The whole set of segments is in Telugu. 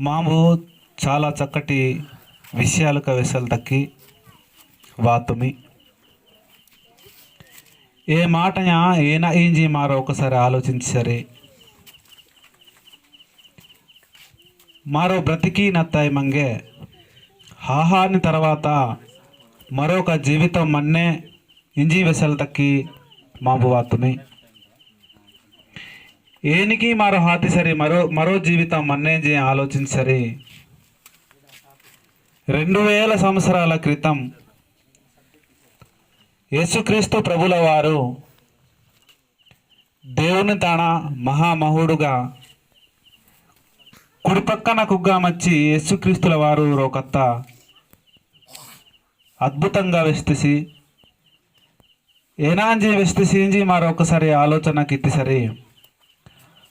మాము చాలా చక్కటి విషయాలు కవిసలు తక్కి వాతుమి. ఏ మాటయ ఏనా ఏం మారో ఒకసారి ఆలోచించి సరే. మారో బ్రతికి నత్తాయి మంగే. హాహాని తర్వాత మరొక జీవితం మన్నే ఇంజీ వెసలు తక్కి మాబు వాతుమి. ఏనికి మరో హాతి సరి మరో మరో జీవితం మన్నేంజి ఆలోచించరి రెండు వేల సంవత్సరాల క్రితం యేసుక్రీస్తు ప్రభుల వారు దేవుని తాన మహామహుడుగా కుడిపక్కన కుగ్గామచ్చి యేసుక్రీస్తుల వారు రోకత్త అద్భుతంగా వెస్తిసి ఏనాంజి వెస్తిసింజి మరొకసారి ఆలోచనకి ఇత్తిసరి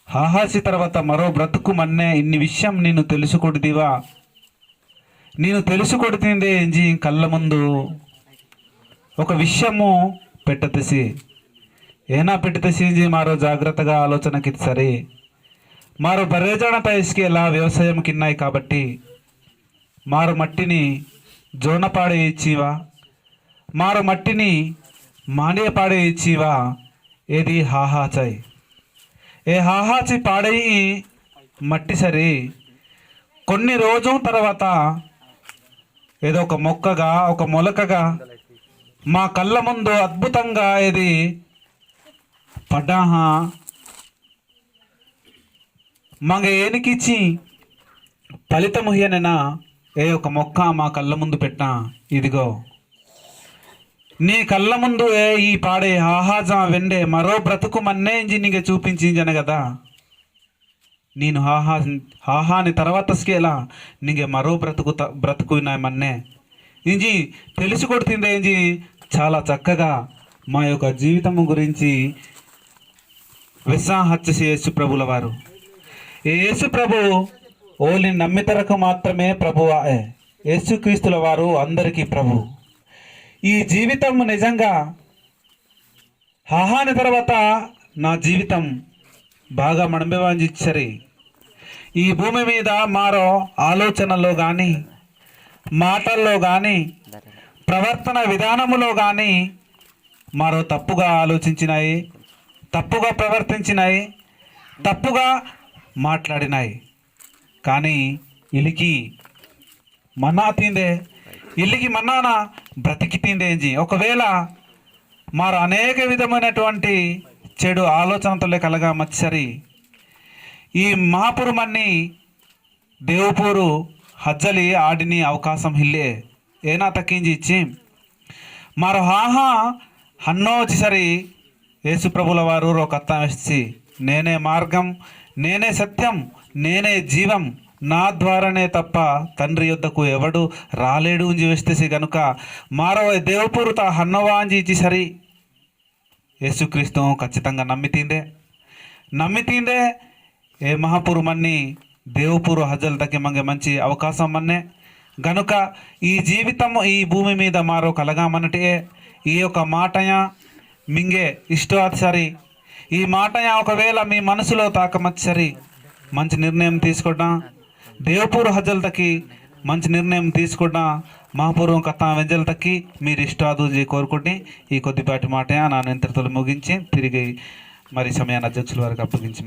ఆహాసి తర్వాత మరో బ్రతుకు మన్నే ఇన్ని విషయం నేను తెలుసుకొడిదివా నేను తెలుసుకొడితిందే ఎంజి కళ్ళ ముందు ఒక విషయము పెట్టతసి ఏనా పెట్టతసి మారో జాగ్రత్తగా ఆలోచనకి సరే. మారు బర్రెజాణ తయస్కి ఎలా వ్యవసాయం కిన్నాయి కాబట్టి మారు మట్టిని జోనపాడే ఇచ్చివా? మారు మట్టిని మానే పాడే ఇచ్చివా? ఏది హాహాచాయ్. ఏ హాహాచి పాడయి మట్టి సరి. కొన్ని రోజుల తర్వాత ఏదో ఒక మొక్కగా ఒక మొలకగా మా కళ్ళ ముందు అద్భుతంగా ఇది పడ్డాహా. మంగ ఏనికిచ్చి ఫలితముహ్యనైనా ఏ ఒక మొక్క మా కళ్ళ ముందు పెట్టా ఇదిగో. నీ కళ్ళ ముందు ఏ ఈ పాడే ఆహాజా వెండే మరో బ్రతుకు మన్నే నీకు చూపించింజన కదా. నేను హాహా హాహాని తర్వాత స్కేలా నీకే మరో బ్రతుకు త- బ్రతుకు మన్నే. ఇంజి తెలిసి కొడుతుంది ఏంజి చాలా చక్కగా మా యొక్క జీవితము గురించి విశాహత్య యేసు ప్రభుల వారు యేసు ప్రభు ఓలి నమ్మితరకు మాత్రమే ప్రభువా యేసుక్రీస్తుల వారు అందరికీ ప్రభు. ఈ జీవితం నిజంగా హాహాని తర్వాత నా జీవితం బాగా మణింపవాంజిచ్చరి ఈ భూమి మీద మారో ఆలోచనలో కానీ మాటల్లో కానీ ప్రవర్తన విధానములో కానీ మరో తప్పుగా ఆలోచించినాయి తప్పుగా ప్రవర్తించినాయి తప్పుగా మాట్లాడినాయి. కానీ ఇలికి మన్నా తిందే ఇల్లుకి మన్నాన బ్రతికితిండేంజి ఒకవేళ మారు అనేక విధమైనటువంటి చెడు ఆలోచనతోలే కలగా మత్సరి ఈ మహాపురమన్ని దేవుపూరు హజ్జలి ఆడిని అవకాశం హిల్లే ఏనా తక్కించి ఇచ్చి? మరో హాహా హన్నో వచ్చేసరి యేసుప్రభుల వారు ఒక అత్తం వేసి నేనే మార్గం నేనే సత్యం నేనే జీవం నా ద్వారానే తప్ప తండ్రి యొద్దకు ఎవడు రాలేడు అని కనుక గనుక మారో దేవపూరుత హన్నవాంజి ఇచ్చి సరి. యేసుక్రీస్తు ఖచ్చితంగా నమ్మితీందే నమ్మితీందే ఏ మహాపురుమన్ని దేవుపూరు హజల్ తగ్గి మంగే మంచి అవకాశం మన్నే గనుక ఈ జీవితం ఈ భూమి మీద మారో కలగామన్నటే ఈ యొక్క మాటయా మింగే ఇష్టవాత్సరి ఈ మాటయా ఒకవేళ మీ మనసులో తాకమచ్చరి మంచి నిర్ణయం తీసుకోవడం దేవపూర్ హజల్ తక్కి మంచి నిర్ణయం తీసుకున్న మహాపూర్వం కథ వెంజల్ తక్కి మీరు ఇష్టాదు కోరుకుంటే ఈ కొద్దిపాటి మాట నా నింతటితో ముగించి తిరిగి మరి సమయాన్ని అధ్యక్షుల వారికి అప్పగించి